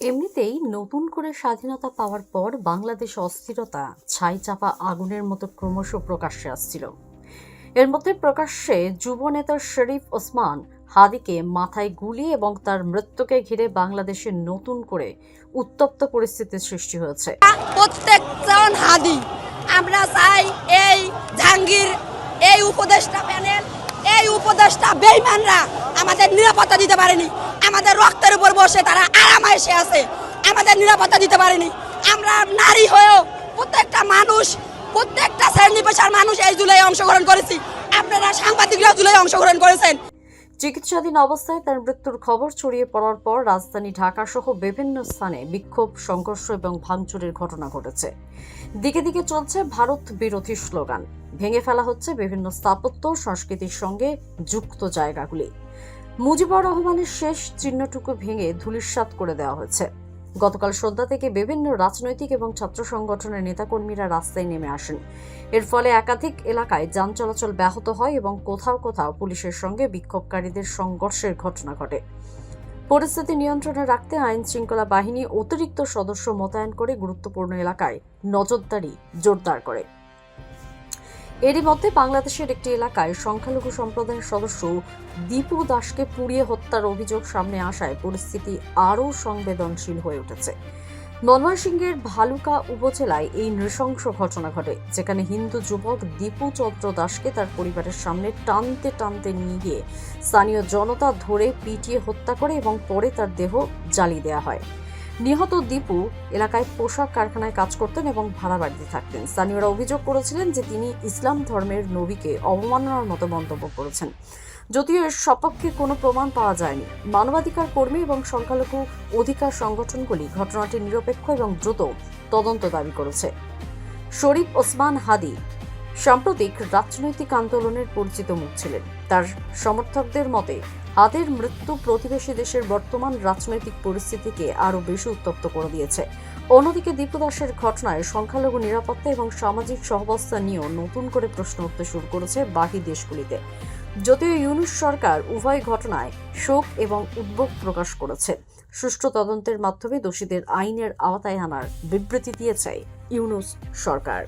এমনিতেই নতুন করে স্বাধীনতা পাওয়ার পর বাংলাদেশ অস্থিরতা ছাই চাপা আগুনের মতো ক্রমশ প্রকাশ্যে আসছিল। এর মধ্যে প্রকাশ্যে যুব নেতা শরীফ ওসমান হাদিকে মাথায় গুলি এবং তার মৃত্যুকে ঘিরে বাংলাদেশে নতুন করে উত্তপ্ত পরিস্থিতির সৃষ্টি হয়েছে। প্রত্যেকজন হাদি, আমরা চাই এই জাহাঙ্গীর, এই উপদেষ্টা প্যানেল, এই উপদেষ্টা বেইমানরা আমাদের নিরাপত্তা দিতে পারেনি। আমাদের রক্তের উপর বসে তারা আরামাইশে আছে। আমাদের নিরাপত্তা দিতে পারেনি। আমরা নারী হয়েও প্রত্যেকটা মানুষ, প্রত্যেকটা শ্রেণি পেশার মানুষ এই জুলাই অংশগ্রহণ করেছি। আপনারা সাংবাদিকরা জুলাই অংশগ্রহণ করেছেন। চিকিৎসাধীন অবস্থায় তার মৃত্যুর খবর ছড়িয়ে পড়ার পর রাজধানী ঢাকা সহ বিভিন্ন স্থানে বিক্ষোভ, সংঘর্ষ এবং ভাঙচুরের ঘটনা ঘটেছে। দিকে দিকে চলছে ভারত বিরোধী স্লোগান। ভেঙে ফেলা হচ্ছে বিভিন্ন স্থাপত্য, সংস্কৃতির সঙ্গে যুক্ত জায়গাগুলি। মুজিবুর রহমানের শেষ চিহ্নটুকু ভেঙে ধূলিসাৎ করে দেওয়া হয়েছে। গতকাল সন্ধ্যা থেকে বিভিন্ন রাজনৈতিক এবং ছাত্র সংগঠনের নেতাকর্মীরা রাস্তায় নেমে আসেন। এর ফলে একাধিক এলাকায় যান চলাচল ব্যাহত হয় এবং কোথাও কোথাও পুলিশের সঙ্গে বিক্ষোভকারীদের সংঘর্ষের ঘটনা ঘটে। পরিস্থিতি নিয়ন্ত্রণে রাখতে আইন শৃঙ্খলা বাহিনী অতিরিক্ত সদস্য মোতায়েন করে গুরুত্বপূর্ণ এলাকায় নজরদারি জোরদার করে। এরই মধ্যে বাংলাদেশের একটি এলাকায় সংখ্যালঘু সম্প্রদায়ের সদস্য দীপু দাসকে পুড়িয়ে হত্যার অভিযোগ সামনে আসায় পরিস্থিতি আরও সংবেদনশীল হয়ে উঠেছে। ময়মনসিংহের ভালুকা উপজেলায় এই নৃশংস ঘটনা ঘটে, যেখানে হিন্দু যুবক দীপু চন্দ্র দাসকে তার পরিবারের সামনে টানতে টানতে নিয়ে গিয়ে স্থানীয় জনতা ধরে পিটিয়ে হত্যা করে এবং পরে তার দেহ জ্বালিয়ে দেওয়া হয়। নিহত দীপু এলাকায় পোশাক কারখানায় কাজ করতেন এবং ভাড়া বাড়িতে থাকতেন। স্থানীয়রা অভিযোগ করেছিলেন যে তিনি ইসলাম ধর্মের নবীকে অবমাননার মতো মন্তব্য করেছেন। যদিও এর সপক্ষে কোনো প্রমাণ পাওয়া যায়নি। মানবাধিকার কর্মী এবং সংখ্যালঘু অধিকার সংগঠনগুলি ঘটনাটি নিরপেক্ষ এবং দ্রুত তদন্ত দাবি করেছে। শরীফ ওসমান হাদি সাম্প্রতিক রাজনৈতিক আন্দোলনের পরিচিত মুখ ছিলেন। তার সমর্থকদের মতে হাদের মৃত্যু প্রতিবেশী দেশের বর্তমান রাজনৈতিক পরিস্থিতিকে আরও বেশি উত্তপ্ত করে দিয়েছে। অন্যদিকে দীপু দাসের ঘটনায় সংখ্যালঘু নিরাপত্তা এবং সামাজিক সহবস্থা নিয়েও নতুন করে প্রশ্ন উঠতে শুরু করেছে বাকি দেশগুলিতে। যদিও ইউনুস সরকার উভয় ঘটনায় শোক এবং উদ্বেগ প্রকাশ করেছে। সুষ্ঠু তদন্তের মাধ্যমে দোষীদের আইনের আওতায় আনার বিবৃতি দিয়েছে ইউনুস সরকার।